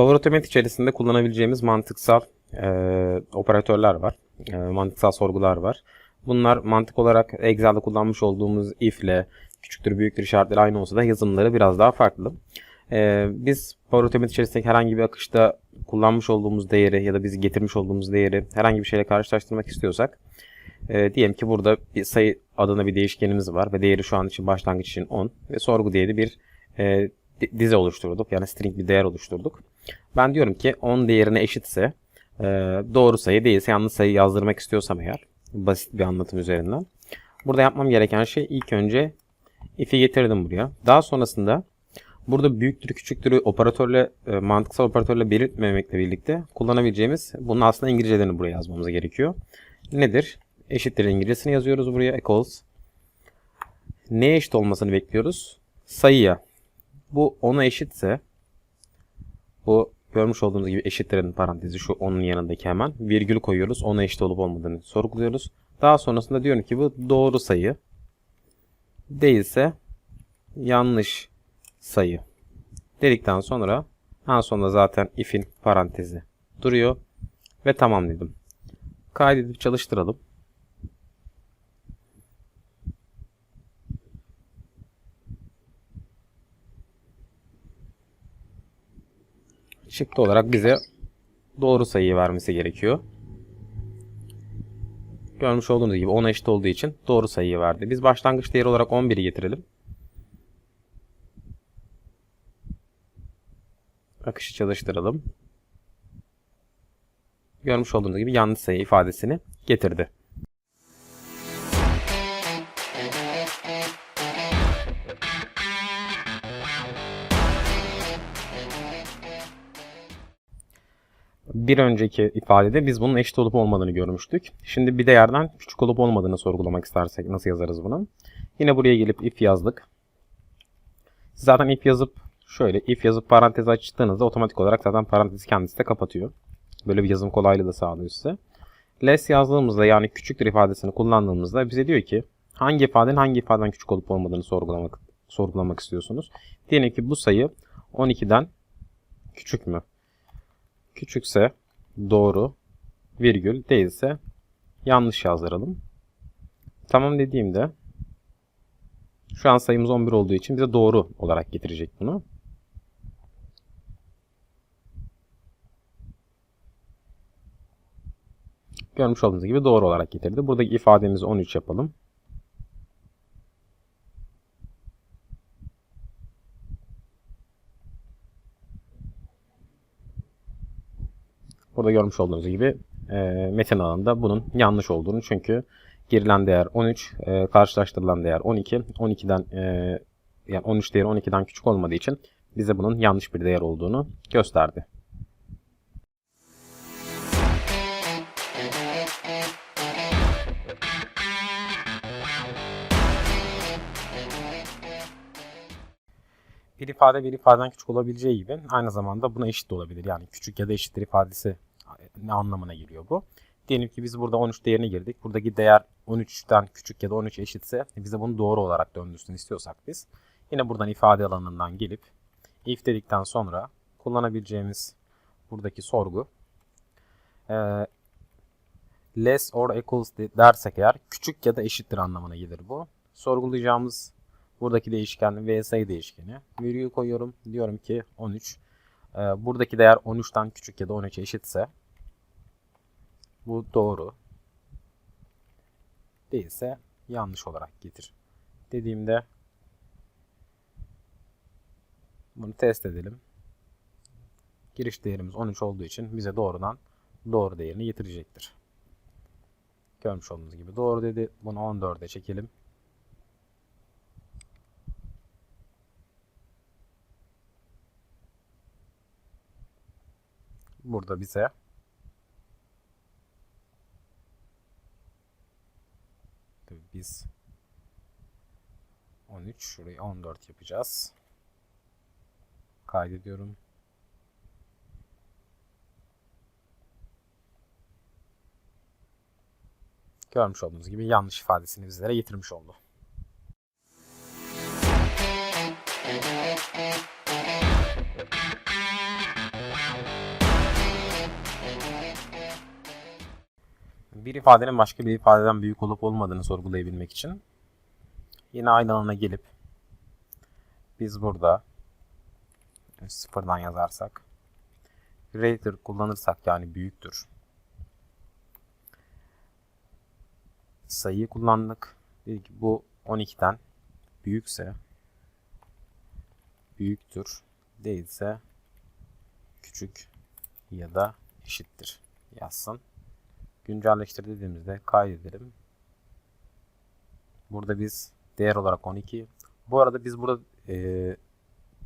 Power Automate içerisinde kullanabileceğimiz mantıksal e, operatörler var. E, mantıksal sorgular var. Bunlar mantık olarak Excel'de kullanmış olduğumuz if ile küçüktür büyüktür işaretleri aynı olsa da yazılımları biraz daha farklı. E, biz Power Automate içerisindeki herhangi bir akışta kullanmış olduğumuz değeri ya da biz getirmiş olduğumuz değeri herhangi bir şeyle karşılaştırmak istiyorsak e, diyelim ki burada bir sayı adına bir değişkenimiz var ve değeri şu an için başlangıç için 10 ve sorgu diye de bir e, di- dize oluşturduk. Yani string bir değer oluşturduk. Ben diyorum ki 10 değerine eşitse e, doğru sayı değilse yanlış sayı yazdırmak istiyorsam eğer basit bir anlatım üzerinden. Burada yapmam gereken şey ilk önce if'i getirdim buraya. Daha sonrasında burada büyüktür küçüktürü operatörle e, mantıksal operatörle belirtmemekle birlikte kullanabileceğimiz bunun aslında İngilizcelerini buraya yazmamız gerekiyor. Nedir? Eşittir İngilizcesini yazıyoruz buraya equals. Neye eşit olmasını bekliyoruz? Sayıya. Bu 10'a eşitse bu görmüş olduğunuz gibi eşitlerin parantezi şu onun yanındaki hemen virgül koyuyoruz. Ona eşit olup olmadığını sorguluyoruz. Daha sonrasında diyorum ki bu doğru sayı değilse yanlış sayı dedikten sonra en sonunda zaten if'in parantezi duruyor ve tamam dedim. Kaydedip çalıştıralım. Çıktı olarak bize doğru sayıyı vermesi gerekiyor. Görmüş olduğunuz gibi 10'a eşit olduğu için doğru sayıyı verdi. Biz başlangıç değeri olarak 11'i getirelim. Akışı çalıştıralım. Görmüş olduğunuz gibi yanlış sayı ifadesini getirdi. Bir önceki ifadede biz bunun eşit olup olmadığını görmüştük. Şimdi bir değerden küçük olup olmadığını sorgulamak istersek nasıl yazarız bunu? Yine buraya gelip if yazdık. Zaten if yazıp şöyle if yazıp parantez açtığınızda otomatik olarak zaten parantezi kendisi de kapatıyor. Böyle bir yazım kolaylığı da sağlıyor size. Less yazdığımızda yani küçüktür ifadesini kullandığımızda bize diyor ki hangi ifadenin hangi ifadeden küçük olup olmadığını sorgulamak sorgulamak istiyorsunuz. Diyelim ki bu sayı 12'den küçük mü? Küçükse doğru, virgül değilse yanlış yazdıralım. Tamam dediğimde şu an sayımız 11 olduğu için bize doğru olarak getirecek bunu. Görmüş olduğunuz gibi doğru olarak getirdi. Buradaki ifademizi 13 yapalım. Burada görmüş olduğunuz gibi e, metin alanında bunun yanlış olduğunu çünkü girilen değer 13, e, karşılaştırılan değer 12. 12'den e, yani 13 değeri 12'den küçük olmadığı için bize bunun yanlış bir değer olduğunu gösterdi. Bir ifade bir ifadeden küçük olabileceği gibi aynı zamanda buna eşit de olabilir. Yani küçük ya da eşittir ifadesi ne anlamına geliyor bu? Diyelim ki biz burada 13 değerini girdik. Buradaki değer 13'ten küçük ya da 13 eşitse bize bunu doğru olarak döndürsün istiyorsak biz. Yine buradan ifade alanından gelip if dedikten sonra kullanabileceğimiz buradaki sorgu e, less or equals dersek eğer küçük ya da eşittir anlamına gelir bu. Sorgulayacağımız buradaki değişken vs değişkeni virgül koyuyorum. Diyorum ki 13. E, buradaki değer 13'ten küçük ya da 13 eşitse bu doğru. Değilse yanlış olarak getir. Dediğimde bunu test edelim. Giriş değerimiz 13 olduğu için bize doğrudan doğru değerini getirecektir. Görmüş olduğunuz gibi doğru dedi. Bunu 14'e çekelim. Burada bize Tabii biz 13 şurayı 14 yapacağız. Kaydediyorum. Görmüş olduğunuz gibi yanlış ifadesini bizlere getirmiş oldu. Bir ifadenin başka bir ifadeden büyük olup olmadığını sorgulayabilmek için yine aynı alana gelip biz burada sıfırdan yazarsak greater kullanırsak yani büyüktür. Sayıyı kullandık. Dedik ki bu 12'den büyükse büyüktür değilse küçük ya da eşittir yazsın. Güncelleştir dediğimizde kaydedelim. Burada biz değer olarak 12. Bu arada biz burada e,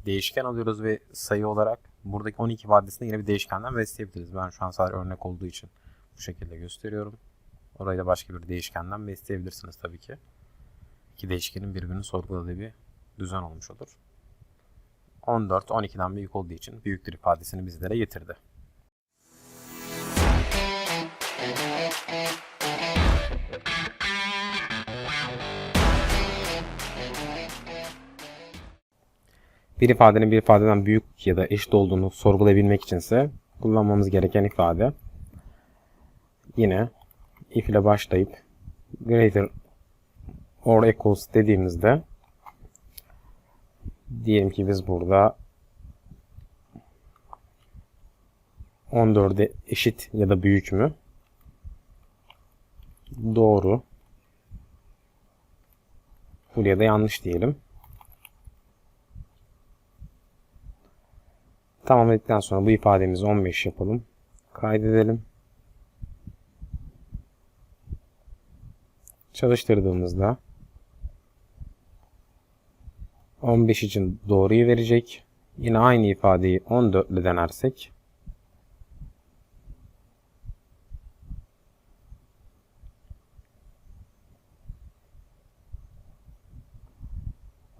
değişken alıyoruz ve sayı olarak buradaki 12 vadesini yine bir değişkenden besleyebiliriz. Ben şu an sadece örnek olduğu için bu şekilde gösteriyorum. Orayı da başka bir değişkenden besleyebilirsiniz tabii ki. İki değişkenin birbirini sorguladığı bir düzen olmuş olur. 14 12'den büyük olduğu için büyüktür ifadesini bizlere getirdi. Bir ifadenin bir ifadeden büyük ya da eşit olduğunu sorgulayabilmek içinse kullanmamız gereken ifade yine if ile başlayıp greater or equals dediğimizde diyelim ki biz burada 14'e eşit ya da büyük mü? Doğru. Buraya da yanlış diyelim. Tamamladıktan sonra bu ifademizi 15 yapalım. Kaydedelim. Çalıştırdığımızda 15 için doğruyu verecek. Yine aynı ifadeyi 14 ile denersek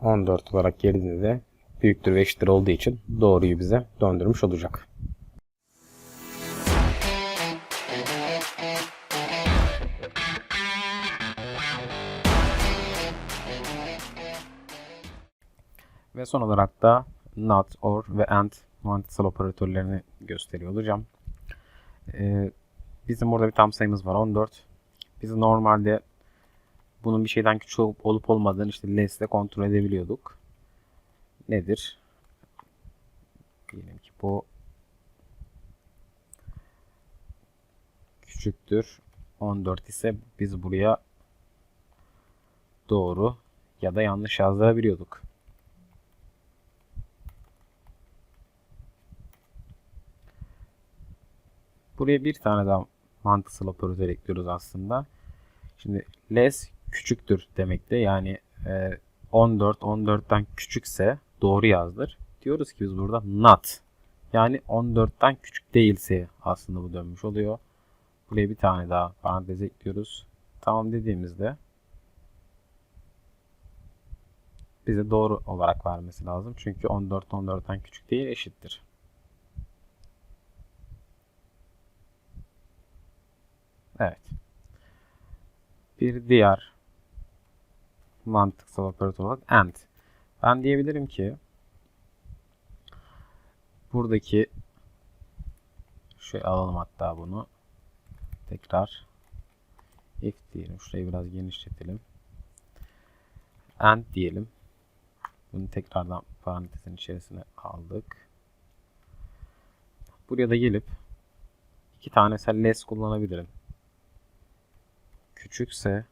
...14 olarak geldiğinde büyüktür ve eşittir olduğu için doğruyu bize döndürmüş olacak. Ve son olarak da not, or ve and mantıksal operatörlerini gösteriyor olacağım. Ee, bizim burada bir tam sayımız var 14. Biz normalde bunun bir şeyden küçük olup, olup olmadığını işte less ile kontrol edebiliyorduk. Nedir? Diyelim ki bu küçüktür 14 ise biz buraya doğru ya da yanlış yazdırabiliyorduk. Buraya bir tane daha mantıksal operatör ekliyoruz aslında. Şimdi less küçüktür demekte. Yani e, 14 14'ten küçükse doğru yazdır. Diyoruz ki biz burada not. Yani 14'ten küçük değilse aslında bu dönmüş oluyor. Buraya bir tane daha parantez ekliyoruz. Tamam dediğimizde bize doğru olarak vermesi lazım. Çünkü 14 14'ten küçük değil eşittir. Evet. Bir diğer mantıksal operatör olarak AND. Ben diyebilirim ki buradaki şey alalım hatta bunu tekrar if diyelim. Şurayı biraz genişletelim. AND diyelim. Bunu tekrardan parantezin içerisine aldık. Buraya da gelip iki tane less kullanabilirim küçükse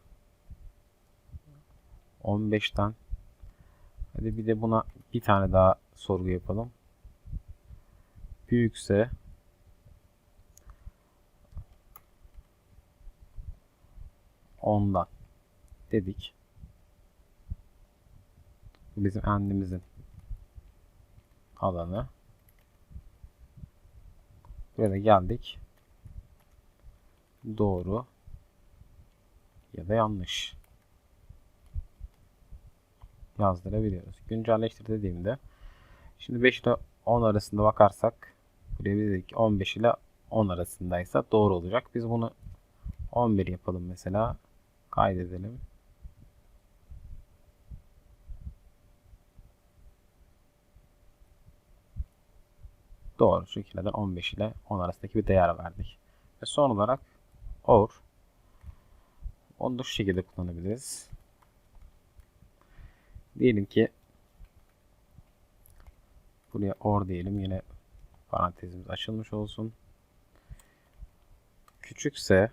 15'ten hadi bir de buna bir tane daha sorgu yapalım. Büyükse ondan dedik. Bizim endimizin alanı. Böyle geldik. Doğru ya da yanlış yazdırabiliyoruz. Güncelleştir dediğimde şimdi 5 ile 10 arasında bakarsak buraya dedik 15 ile 10 arasındaysa doğru olacak. Biz bunu 11 yapalım mesela. Kaydedelim. Doğru. Çünkü neden 15 ile 10 arasındaki bir değer verdik. Ve son olarak or Onu da şu şekilde kullanabiliriz. Diyelim ki buraya or diyelim. Yine parantezimiz açılmış olsun. Küçükse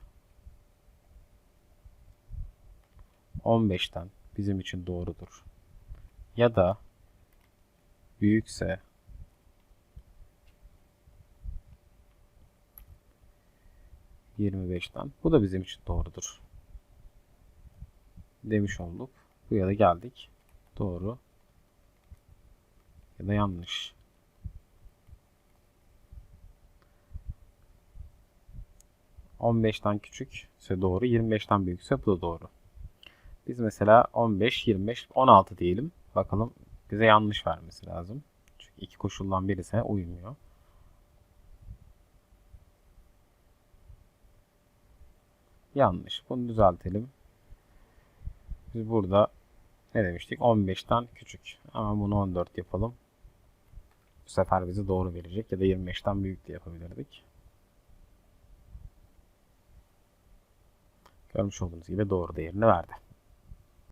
15'ten bizim için doğrudur. Ya da büyükse ...25'ten. Bu da bizim için doğrudur. Demiş olduk. Buraya da geldik. Doğru. Ya da yanlış. ...15'ten küçükse doğru... ...25'ten büyükse bu da doğru. Biz mesela 15, 25, 16 diyelim. Bakalım bize yanlış vermesi lazım. Çünkü iki koşuldan birisine uymuyor. Yanlış. Bunu düzeltelim. Biz burada ne demiştik? 15'ten küçük. Ama bunu 14 yapalım. Bu sefer bize doğru verecek. Ya da 25'ten büyük de yapabilirdik. Görmüş olduğunuz gibi doğru değerini verdi.